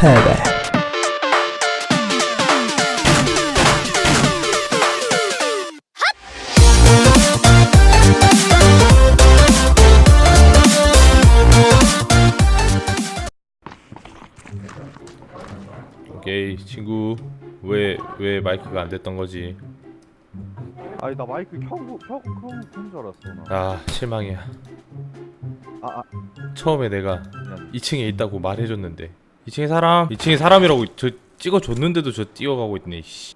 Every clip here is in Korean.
패배 오케이 친구 왜 왜 마이크가 안 됐던 거지? 아니 나 마이크 켜고 켜고 켜고 켠줄 알았어 나. 아 실망이야. 아, 아 처음에 내가 미안. 2층에 있다고 말해줬는데 2층에 사람 2층에 사람이라고 저 찍어줬는데도 저 뛰어가고 있네. 씨.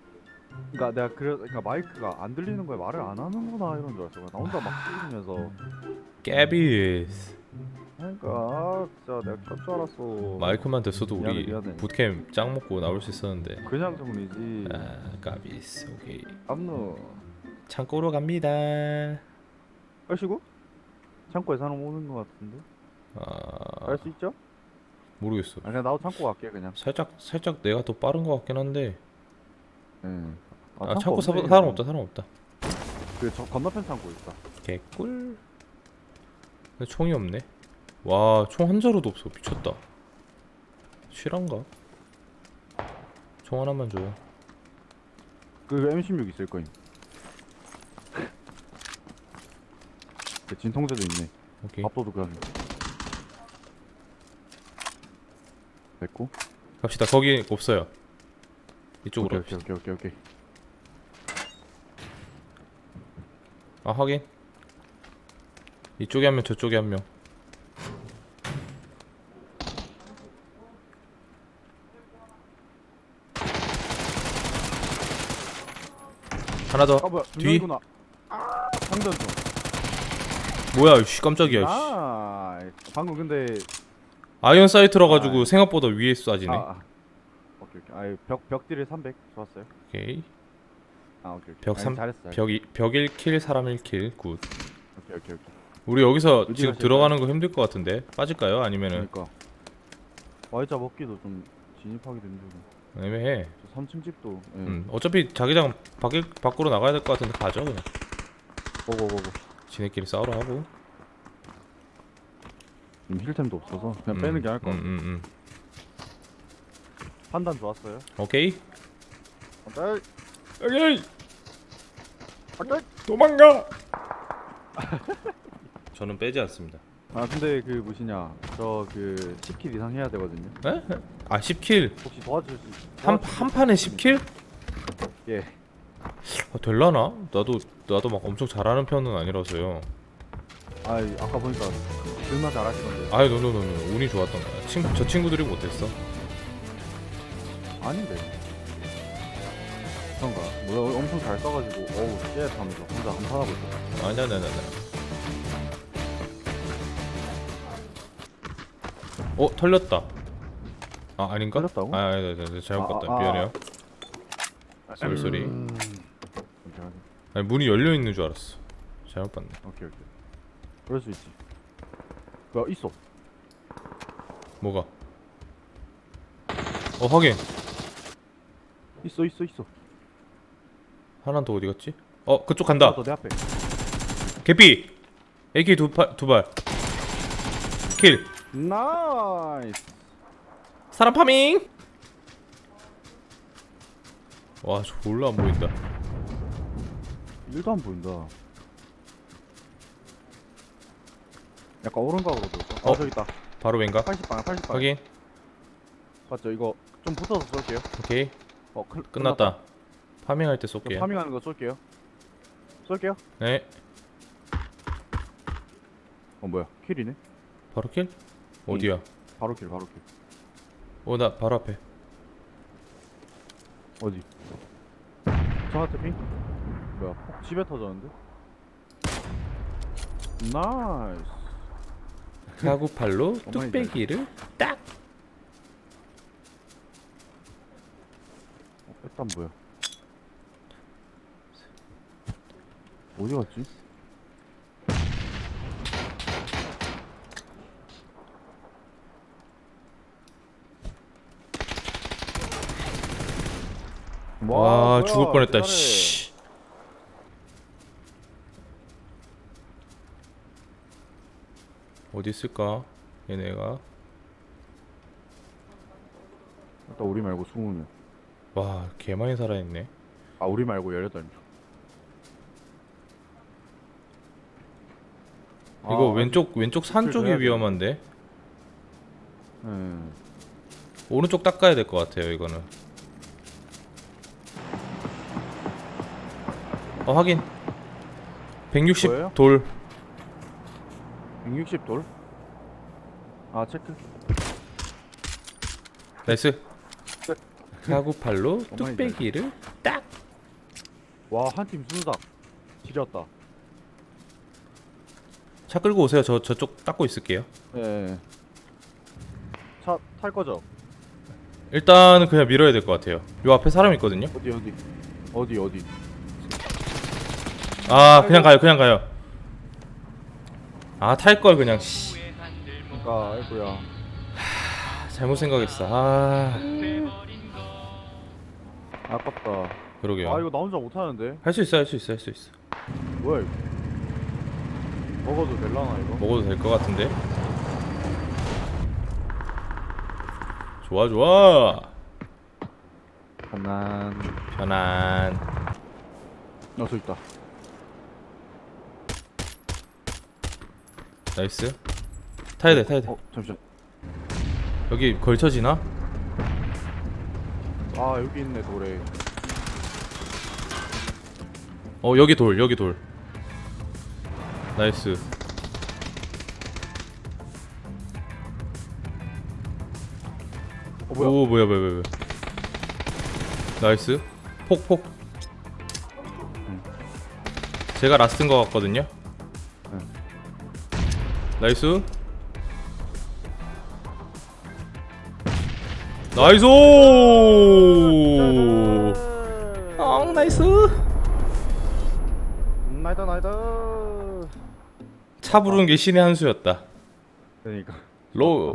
그러니까 내가 그래 그러니까 마이크가 안 들리는 거에 말을 안 하는구나 이런 줄 알았어. 나 혼자 막 찍으면서 깨비스 그러니까 아, 진짜 내가 켤줄 알았어. 마이크만 됐어도 우리 미안해, 미안해. 붓캠 짱 먹고 나올 수 있었는데. 그냥 정리지. 아 까비스 오케이 암누 창고로 갑니다. 하시고 창고에 사람 오는 거 같은데. 아갈수 있죠? 모르겠어. 아 그냥 나도 창고 갈게 그냥. 살짝 살짝 내가 더 빠른 것 같긴 한데. 응. 아, 창고 사, 사람 없다 사람 없다. 그저 건너편 창고 있다. 개꿀. 근데 총이 없네. 와, 총 한 자루도 없어. 미쳤다. 실한가? 총 하나만 줘. 그 M16 있을 거임. 그 진통제도 있네. 오케이. 밥도둑 가는. 됐고. 갑시다. 거기 없어요. 이쪽으로. 오케이 오케이 오케이 오케이 오케이. 아, 확인. 이쪽에 한 명, 저쪽에 한 명. 하나 더. 아 뭐야 두 뒤. 명이구나. 아 좀. 뭐야, 씨 깜짝이야. 씨. 아 방금 근데 아이언 사이트라 가지고 아. 생각보다 위에 쏴지네. 아, 아. 오케이 오케이. 아이 벽벽 딜을 300 좋았어요. 오케이. 아 오케이 오케이. 벽 삼- 잘했어. 잘했어. 벽, 이, 벽 1킬, 사람 1킬. 굿. 오케이 오케이 오케이. 우리 여기서 어디 지금 가실까요? 들어가는 거 힘들 것 같은데 빠질까요? 아니면은 그러니까 와이자 먹기도 좀 진입하기도 힘들고. 애매해. 저 3층 집도. 예. 음, 어차피 자기장 밖에 밖으로 나가야 될 것 같은데 가죠 그냥. 고고고고. 지네끼리 싸우러 하고. 음, 힐템도 없어서 그냥 음, 빼는 게 나을 것 음, 같아. 음, 음. 판단 좋았어요. 오케이. 오케이. 오케이. 오케이. 도망가. 저는 빼지 않습니다. 아 근데 그 뭐시냐 저 그 10킬 이상 해야 되거든요. 에? 아 10킬. 혹시 도와줄 수 있? 한, 한 판에 10킬? 예. 아, 될라나? 나도 나도 막 엄청 잘하는 편은 아니라서요. 아 아까 보니까 존나 잘하시던데. 아이 노노노노 운이 좋았던 거야. 친, 저 친구들이 못했어. 아닌데. 그런가? 뭐 엄청 잘 써가지고 어우 쉣 하면서 혼자 한판하고 있어. 아니야, 아니야, 아니야. 어, 털렸다. 아, 아닌가? 털렸다고? 아, 아니, 아니, 아니, 잘못 아, 봤다. 아, 아. 미안해요. 음... 오케이 아니, 문이 열려 있는 줄 알았어. 잘못 봤네. 오케이 오케이. 그럴 수 있지. 뭐야 있어. 뭐가? 어, 확인. 있어 있어 있어. 하나 더 어디 갔지? 어, 그쪽 간다. 너내 앞에. 개피. AK 두 발, 두 발. 킬. 나이스. 사람 파밍. 와, 졸라 안 보인다. 일도 안 보인다. 약간 오른각으로 돌까? 어, 어? 저기 있다. 바로 왼가? 80방, 80방. 확인. 맞죠? 이거 좀 붙어서 쏠게요. 오케이. 어, 클, 끝났다. 파밍할 때저 쏠게요. 파밍하는 거 쏠게요. 쏠게요. 네. 어 뭐야? 킬이네. 바로 킬? 어디야? 바로 킬, 바로 킬. 어, 나 바로 앞에. 어디? 저한테 핑? 뭐야? 폭 집에 터졌는데? 나이스. 어머니 뚝배기를 딱. 어, 일단 뭐야? 어디 갔지? 와, 뭐야, 죽을 뻔했다. 대단해. 씨. 어디 있을까? 얘네가 일단 우리 말고 20명 와 개 많이 살아있네 아 우리 말고 18명 이거 아, 왼쪽 왼쪽 산킬 쪽이 돼. 위험한데 네. 오른쪽 닦아야 될 것 같아요 이거는 어 확인 160 뭐예요? 돌 160돌? 아 체크. 나이스. 네. 사구팔로 어머니 뚝배기를 와한 팀 순삭. 지렸다. 차 끌고 오세요. 저 저쪽 닦고 있을게요. 네. 차탈 거죠? 일단 그냥 밀어야 될 것 같아요. 요 앞에 사람 있거든요. 어디 어디? 어디 어디? 아 그냥 가요 그냥 가요 아 탈 걸 그냥 씨. 그니까 아이고야. 잘못 생각했어. 아. 아깝다. 그러게요. 아 이거 나 혼자 못하는데? 할 수 있어 할 수 있어 할 수 있어. 뭐야 이거? 먹어도 될라나 이거? 먹어도 될 것 같은데? 좋아 좋아. 가난 편안. 어저 있다 나이스. 타야 돼 타야 돼. 어 잠시만. 여기 걸쳐지나? 아 여기 있네 돌에. 어 여기 돌 여기 돌. 나이스. 어 뭐야? 오 뭐야 뭐야 뭐야 뭐야. 나이스. 폭폭. 제가 라스트인 것 같거든요. 응. 나이스. 나이스! 어 나이스. 음, 나이다 나이다. 차 부르는 게 신의 한 수였다. 그러니까. 로